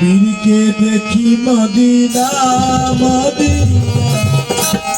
বীরকে দেখি Medina Medina.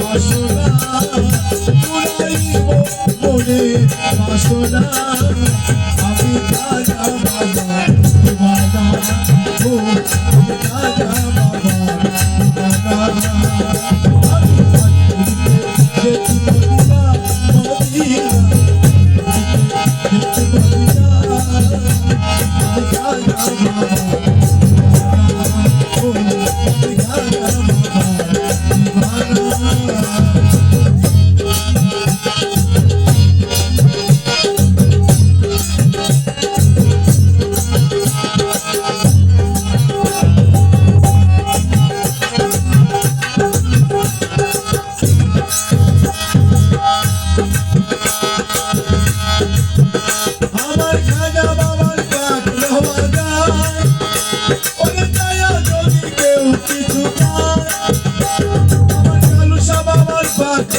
মাসোনা পুরাইব মনে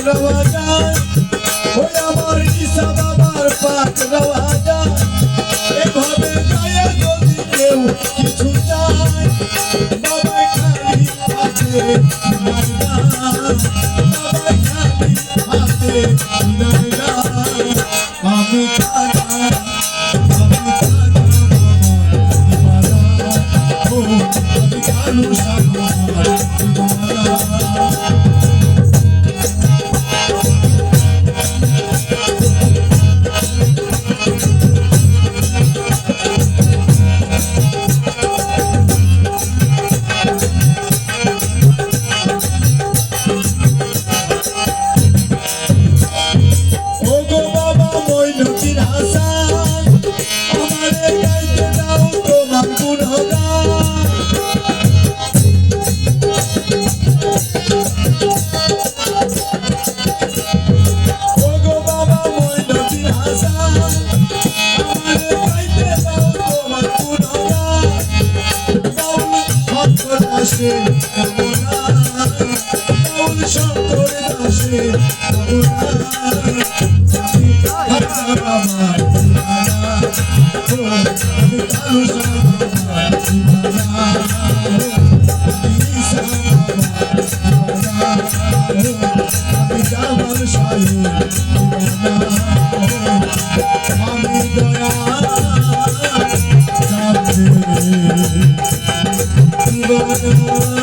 রওয়া যায় ওই আমার ঈশা বাবার পাঠ রওয়া যায় এভাবে গায়ে যদি কেউ কিছু চায় বাবা খালি হাতে বাবা খালি হাতে আমি গুণগান বাউল শঙ্কর দাসে ভগবান Thank